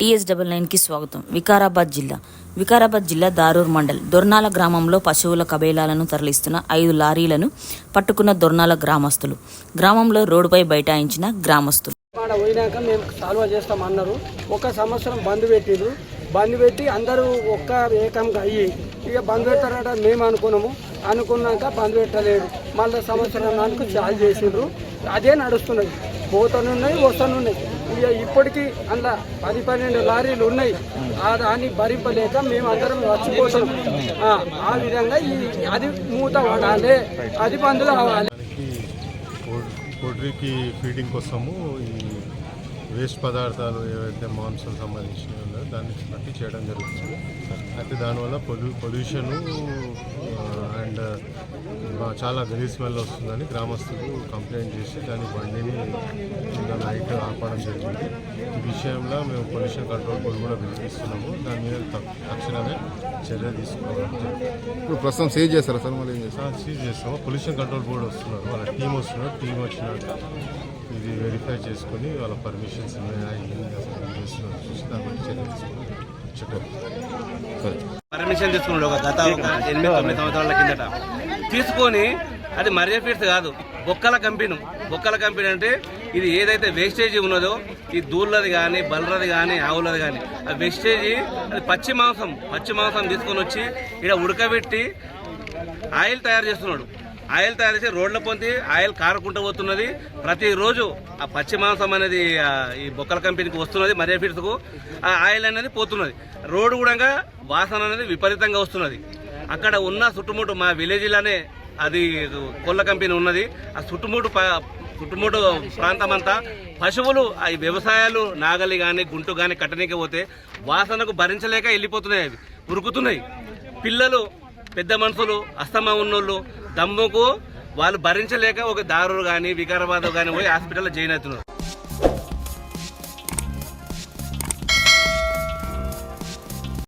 TS double నైన్కి స్వాగతం. వికారాబాద్ జిల్లా. వికారాబాద్ జిల్లా దారూర్ మండల్. దొర్నాల గ్రామంలో పశువుల కబేలాలను తరలిస్తున్న ఐదు లారీలను పట్టుకున్న దొర్నాల గ్రామస్తులు. గ్రామంలో రోడ్డుపై బైఠాయించిన గ్రామస్తులు. ఆడ పోయినాక మేము సాల్వ్ చేస్తాం అన్నారు. ఒక సంవత్సరం బంద్ పెట్టిండ్రు బంద్ పెట్టి అందరూ ఒక్క ఏకంగా అయ్యి ఇక బంద్ పెట్టారట మేము అనుకున్నాము. అనుకున్నాక బంద్ పెట్టలేదు. మళ్ళీ సంవత్సరం నాలుగు చాలు చేసిండ్రు. అదే నడుస్తున్నది. పోతనున్నాయి వస్తూనే ఉన్నాయి ఇప్పటికీ అందులో పది పన్నెండు లారీలు ఉన్నాయి. ఆ దాన్ని భరింపలేక మేము అందరం వచ్చిపోతున్నాం ఆ, విధంగా ఈ అది మూత పడాలి అది పందులు అవ్వాలి ఫీడింగ్ కోసము ఈ వేస్ట్ పదార్థాలు ఏవైతే మాంసం సంబంధించినవి ఉన్నాయో దాన్ని బట్టి చేయడం జరుగుతుంది. అయితే దానివల్ల పొల్యూ పొల్యూషను చాలా గలీ స్మెల్ వస్తుందని గ్రామస్తులు కంప్లైంట్ చేసి దాని బండిని నిన్న నైట్ ఆపడం జరిగింది. ఈ విషయంలో మేము పొల్యూషన్ కంట్రోల్ బోర్డు కూడా పిలిపిస్తున్నాము దాని మీద తక్షణమే చర్య జరుగుతుంది ఇప్పుడు ప్రస్తుతం సేవ్ చేస్తారా సార్? మళ్ళీ సీజ్ చేస్తాము. పొల్యూషన్ కంట్రోల్ బోర్డు వస్తున్నారు. వాళ్ళ టీం వస్తున్నారు. టీం వచ్చినాక ఇది వెరిఫై చేసుకొని వాళ్ళ పర్మిషన్స్ ఉన్నాయా ఏంటి అసలు ఏం చేస్తున్నారు చూసి దాన్ని బట్టి చర్య తీసుకొని చెప్పారు పర్మిషన్ తీసుకున్నాడు ఒక గత ఒక ఎనిమిది తొమ్మిది సంవత్సరాల కిందట. తీసుకొని అది మర్య ఫీడ్స్ కాదు బొక్కల కంపెనీ. బొక్కల కంపెనీ అంటే ఇది ఏదైతే వేస్టేజ్ ఉన్నదో ఈ దూళ్ళది కానీ బల్లది కానీ ఆవులది కానీ ఆ వేస్టేజ్ అది పచ్చి మాంసం పచ్చి మాంసం తీసుకొని వచ్చి ఇక్కడ ఉడకబెట్టి ఆయిల్ తయారు చేస్తున్నాడు. ఆయిల్ తయారు చేసి రోడ్ల పొంది ఆయిల్ కారకుండా పోతున్నది. ప్రతిరోజు ఆ పచ్చి మాంసం అనేది ఈ బొక్కల కంపెనీకి వస్తున్నది మరే ఫీడ్స్కు ఆ ఆయిల్ అనేది పోతున్నది. రోడ్డు కూడా వాసన అనేది విపరీతంగా వస్తున్నది. అక్కడ ఉన్న చుట్టుముట్టు మా విలేజ్లోనే అది కొల్ల కంపెనీ ఉన్నది. ఆ చుట్టుముట్టు చుట్టుముట్టు ప్రాంతం అంతా పశువులు ఆ ఈ వ్యవసాయాలు నాగలి కానీ గుంటు కానీ కట్టనీకి పోతే వాసనకు భరించలేక వెళ్ళిపోతున్నాయి అవి. ఉరుకుతున్నాయి. పిల్లలు పెద్ద మనుషులు అస్తమా ఉన్నోళ్ళు దమ్ముకు వాళ్ళు భరించలేక ఒక దారులు కానీ వికారాబాద్ కానీ పోయి హాస్పిటల్లో జాయిన్ అవుతున్నారు.